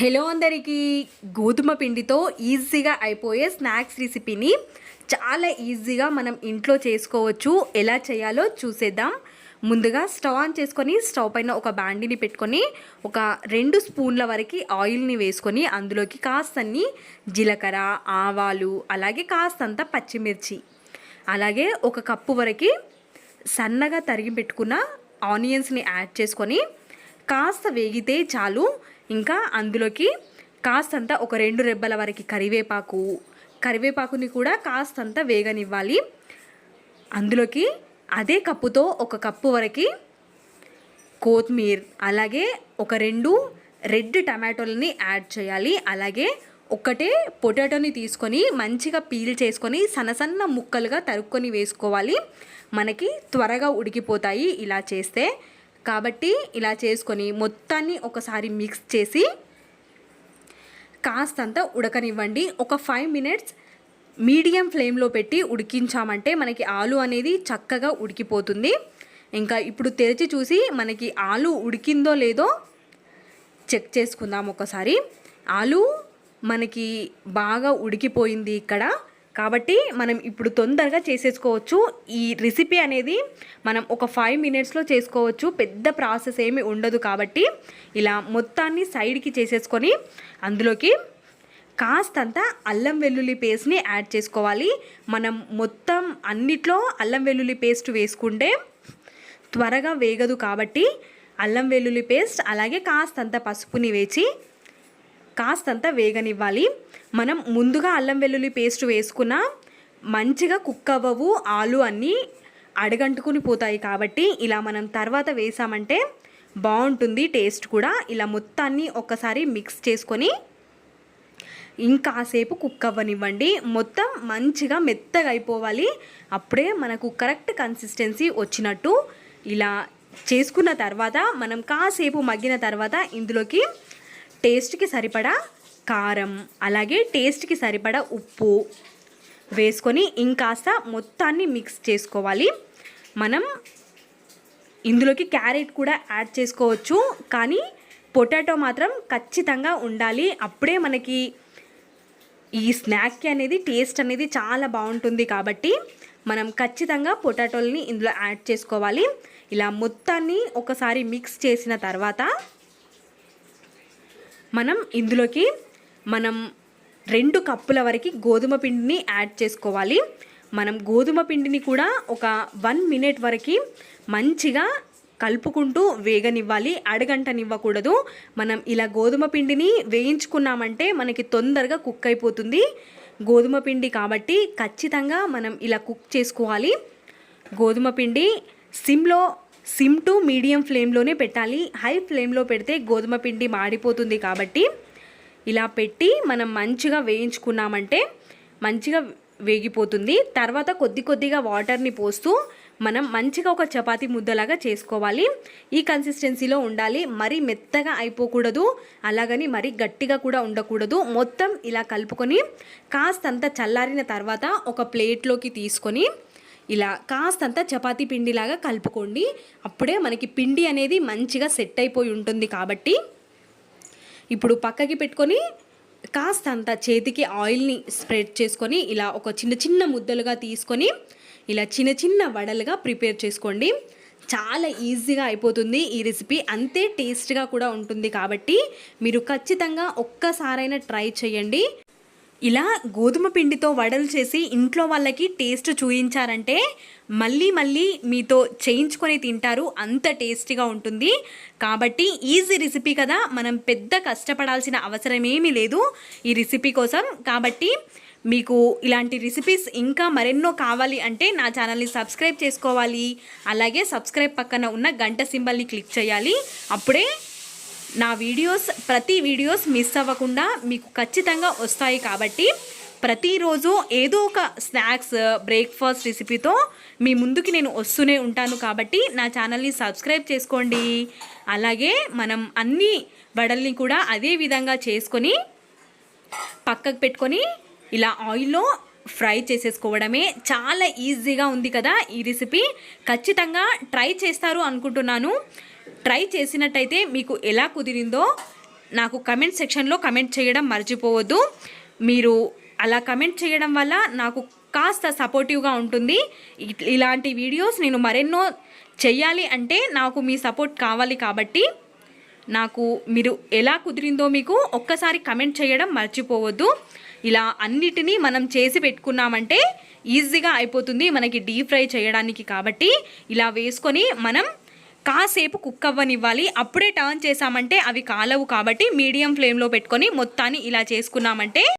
Hello అందరికీ. గోధుమ పిండితో ఈజీగా అయిపోయే స్నాక్స్ రెసిపీని చాలా ఈజీగా మనం ఇంట్లో చేసుకోవచ్చు. ఎలా చేయాలో చూసేద్దాం. ముందుగా స్టవ్ ఆన్ చేసుకొని స్టవ్ పైన ఒక బాండిని పెట్టుకొని ఒక రెండు స్పూన్ల వరకు ఆయిల్ని వేసుకొని అందులోకి కాస్తన్ని జీలకర్ర ఆవాలు అలాగే కాస్తంత పచ్చిమిర్చి అలాగే ఒక కప్పు వరకు సన్నగా తరిగి పెట్టుకున్న ఆనియన్స్ని యాడ్ చేసుకొని కాస్త వేగితే చాలు. ఇంకా అందులోకి కాస్తంత ఒక రెండు రెబ్బల వరకు కరివేపాకు కరివేపాకుని కూడా కాస్తంత వేగనివ్వాలి. అందులోకి అదే కప్పుతో ఒక కప్పు వరకు కొత్తిమీర్ అలాగే ఒక రెండు రెడ్ టమాటోలని యాడ్ చేయాలి. అలాగే ఒకటే పొటాటోని తీసుకొని మంచిగా పీల్ చేసుకొని సన్న సన్న ముక్కలుగా తరుక్కొని వేసుకోవాలి. మనకి త్వరగా ఉడికిపోతాయి ఇలా చేస్తే. కాబట్టి ఇలా చేసుకొని మొత్తాన్ని ఒకసారి మిక్స్ చేసి కాస్తంత ఉడకనివ్వండి. ఒక ఫైవ్ మినిట్స్ మీడియం ఫ్లేమ్లో పెట్టి ఉడికించామంటే మనకి ఆలు అనేది చక్కగా ఉడికిపోతుంది. ఇంకా ఇప్పుడు తెరిచి చూసి మనకి ఆలు ఉడికిందో లేదో చెక్ చేసుకుందాం ఒకసారి. ఆలు మనకి బాగా ఉడికిపోయింది ఇక్కడ. కాబట్టి మనం ఇప్పుడు తొందరగా చేసేసుకోవచ్చు. ఈ రెసిపీ అనేది మనం ఒక ఫైవ్ మినిట్స్లో చేసుకోవచ్చు. పెద్ద ప్రాసెస్ ఏమి ఉండదు కాబట్టి ఇలా మొత్తాన్ని సైడ్కి చేసేసుకొని అందులోకి కాస్తంత అల్లం వెల్లుల్లి పేస్ట్ని యాడ్ చేసుకోవాలి. మనం మొత్తం అన్నిట్లో అల్లం వెల్లుల్లి పేస్ట్ వేసుకుంటే త్వరగా వేగదు కాబట్టి అల్లం వెల్లుల్లి పేస్ట్ అలాగే కాస్తంత పసుపుని వేచి కాస్తంత వేగనివ్వాలి. మనం ముందుగా అల్లం వెల్లుల్లి పేస్ట్ వేసుకున్న మంచిగా కుక్ అవ్వవు ఆలు అన్నీ అడగంటుకుని పోతాయి కాబట్టి ఇలా మనం తర్వాత వేసామంటే బాగుంటుంది టేస్ట్ కూడా. ఇలా మొత్తాన్ని ఒక్కసారి మిక్స్ చేసుకొని ఇంకాసేపు కుక్ అవ్వనివ్వండి. మొత్తం మంచిగా మెత్తగా అయిపోవాలి. అప్పుడే మనకు కరెక్ట్ కన్సిస్టెన్సీ వచ్చినట్టు ఇలా చేసుకున్న తర్వాత మనం కాసేపు మగ్గిన తర్వాత ఇందులోకి టేస్ట్కి సరిపడా కారం అలాగే టేస్ట్కి సరిపడా ఉప్పు వేసుకొని ఇంకాస్త మొత్తాన్ని మిక్స్ చేసుకోవాలి. మనం ఇందులోకి క్యారెట్ కూడా యాడ్ చేసుకోవచ్చు కానీ పొటాటో మాత్రం ఖచ్చితంగా ఉండాలి. అప్పుడే మనకి ఈ స్నాక్కి అనేది టేస్ట్ అనేది చాలా బాగుంటుంది కాబట్టి మనం ఖచ్చితంగా పొటాటోల్ని ఇందులో యాడ్ చేసుకోవాలి. ఇలా మొత్తాన్ని ఒకసారి మిక్స్ చేసిన తర్వాత మనం ఇందులోకి మనం రెండు కప్పుల వరకు గోధుమ పిండిని యాడ్ చేసుకోవాలి. మనం గోధుమ పిండిని కూడా ఒక వన్ మినిట్ వరకు మంచిగా కలుపుకుంటూ వేగనివ్వాలి. అడగంటనివ్వకూడదు మనం ఇలా గోధుమ పిండిని వేయించుకున్నామంటే మనకి తొందరగా కుక్ అయిపోతుంది. గోధుమ పిండి కాబట్టి ఖచ్చితంగా మనం ఇలా కుక్ చేసుకోవాలి. గోధుమ పిండి సిమ్లో సిమ్ టు మీడియం ఫ్లేమ్లోనే పెట్టాలి. హై ఫ్లేమ్లో పెడితే గోధుమ పిండి మాడిపోతుంది కాబట్టి ఇలా పెట్టి మనం మంచిగా వేయించుకున్నామంటే మంచిగా వేగిపోతుంది. తర్వాత కొద్ది కొద్దిగా వాటర్ని పోస్తూ మనం మంచిగా ఒక చపాతీ ముద్దలాగా చేసుకోవాలి. ఈ కన్సిస్టెన్సీలో ఉండాలి. మరీ మెత్తగా అయిపోకూడదు. అలాగని మరీ గట్టిగా కూడా ఉండకూడదు. మొత్తం ఇలా కలుపుకొని కాస్తంత చల్లారిన తర్వాత ఒక ప్లేట్లోకి తీసుకొని ఇలా కాస్తంత చపాతీ పిండిలాగా కలుపుకోండి. అప్పుడే మనకి పిండి అనేది మంచిగా సెట్ అయిపోయి ఉంటుంది కాబట్టి ఇప్పుడు పక్కకి పెట్టుకొని కాస్తంత చేతికి ఆయిల్ని స్ప్రెడ్ చేసుకొని ఇలా ఒక చిన్న చిన్న ముద్దలుగా తీసుకొని ఇలా చిన్న చిన్న వడలుగా ప్రిపేర్ చేసుకోండి. చాలా ఈజీగా అయిపోతుంది ఈ రెసిపీ. అంతే టేస్ట్గా కూడా ఉంటుంది కాబట్టి మీరు ఖచ్చితంగా ఒక్కసారైనా ట్రై చేయండి. ఇలా గోధుమ పిండితో వడలు చేసి ఇంట్లో వాళ్ళకి టేస్ట్ చూయించారంటే మళ్ళీ మళ్ళీ మీతో చేయించుకొని తింటారు. అంత టేస్టీగా ఉంటుంది. కాబట్టి ఈజీ రెసిపీ కదా. మనం పెద్ద కష్టపడాల్సిన అవసరం ఏమీ లేదు ఈ రెసిపీ కోసం. కాబట్టి మీకు ఇలాంటి రెసిపీస్ ఇంకా మరెన్నో కావాలి అంటే నా ఛానల్ని సబ్స్క్రైబ్ చేసుకోవాలి. అలాగే సబ్స్క్రైబ్ పక్కన ఉన్న గంట సింబల్ని క్లిక్ చేయాలి. అప్పుడే నా వీడియోస్ ప్రతి వీడియోస్ మిస్ అవ్వకుండా మీకు ఖచ్చితంగా వస్తాయి కాబట్టి ప్రతిరోజు ఏదో ఒక స్నాక్స్ బ్రేక్ఫాస్ట్ రెసిపీతో మీ ముందుకి నేను వస్తూనే ఉంటాను కాబట్టి నా ఛానల్ని సబ్స్క్రైబ్ చేసుకోండి. అలాగే మనం అన్ని వడల్ని కూడా అదే విధంగా చేసుకొని పక్కకు పెట్టుకొని ఇలా ఆయిల్లో ఫ్రై చేసేసుకోవడమే చాలా ఈజీగా ఉంది కదా ఈ రెసిపీ. ఖచ్చితంగా ట్రై చేస్తారు అనుకుంటున్నాను. ట్రై చేసినట్టయితే మీకు ఎలా కుదిరిందో నాకు కమెంట్ సెక్షన్లో కమెంట్ చేయడం మర్చిపోవద్దు. మీరు అలా కమెంట్ చేయడం వల్ల నాకు కాస్త సపోర్టివ్గా ఉంటుంది. ఇలాంటి వీడియోస్ నేను మరెన్నో చెయ్యాలి అంటే నాకు మీ సపోర్ట్ కావాలి కాబట్టి నాకు మీరు ఎలా కుదిరిందో మీకు ఒక్కసారి కమెంట్ చేయడం మర్చిపోవద్దు. ఇలా అన్నిటినీ మనం చేసి పెట్టుకున్నామంటే ఈజీగా అయిపోతుంది మనకి డీప్ ఫ్రై చేయడానికి కాబట్టి. ఇలా వేసుకొని మనం కాసేపు కుక్ అవ్వనివ్వాలి అప్పుడే టర్న్ చేసామంటే అవి కాలవు కాబట్టి మీడియం ఫ్లేమ్లో పెట్టుకొని మొత్తాన్ని ఇలా చేసుకున్నామంటే